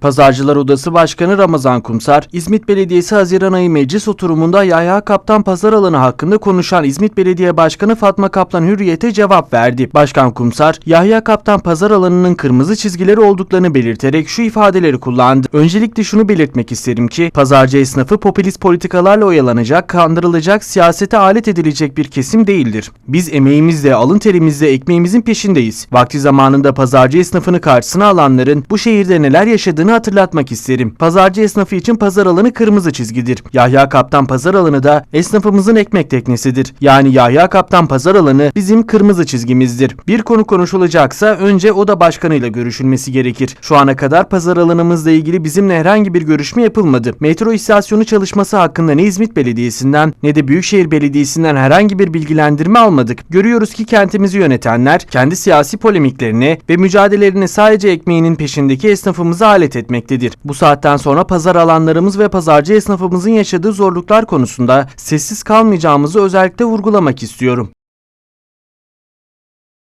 Pazarcılar Odası Başkanı Ramazan Kumsar, İzmit Belediyesi Haziran ayı meclis oturumunda Yahya Kaptan pazar alanı hakkında konuşan İzmit Belediye Başkanı Fatma Kaplan Hürriyet'e cevap verdi. Başkan Kumsar, Yahya Kaptan pazar alanının kırmızı çizgileri olduklarını belirterek şu ifadeleri kullandı. Öncelikle şunu belirtmek isterim ki, pazarcı esnafı popülist politikalarla oyalanacak, kandırılacak, siyasete alet edilecek bir kesim değildir. Biz emeğimizle, alın terimizle ekmeğimizin peşindeyiz. Vakti zamanında pazarcı esnafını karşısına alanların bu şehirde neler yaşadığını hatırlatmak isterim. Pazarcı esnafı için pazar alanı kırmızı çizgidir. Yahya Kaptan pazar alanı da esnafımızın ekmek teknesidir. Yani Yahya Kaptan pazar alanı bizim kırmızı çizgimizdir. Bir konu konuşulacaksa önce o da başkanıyla görüşülmesi gerekir. Şu ana kadar pazar alanımızla ilgili bizimle herhangi bir görüşme yapılmadı. Metro istasyonu çalışması hakkında ne İzmit Belediyesi'nden ne de Büyükşehir Belediyesi'nden herhangi bir bilgilendirme almadık. Görüyoruz ki kentimizi yönetenler kendi siyasi polemiklerine ve mücadelelerini sadece ekmeğinin peşindeki esnafımıza alet etmektedir. Bu saatten sonra pazar alanlarımız ve pazarcı esnafımızın yaşadığı zorluklar konusunda sessiz kalmayacağımızı özellikle vurgulamak istiyorum.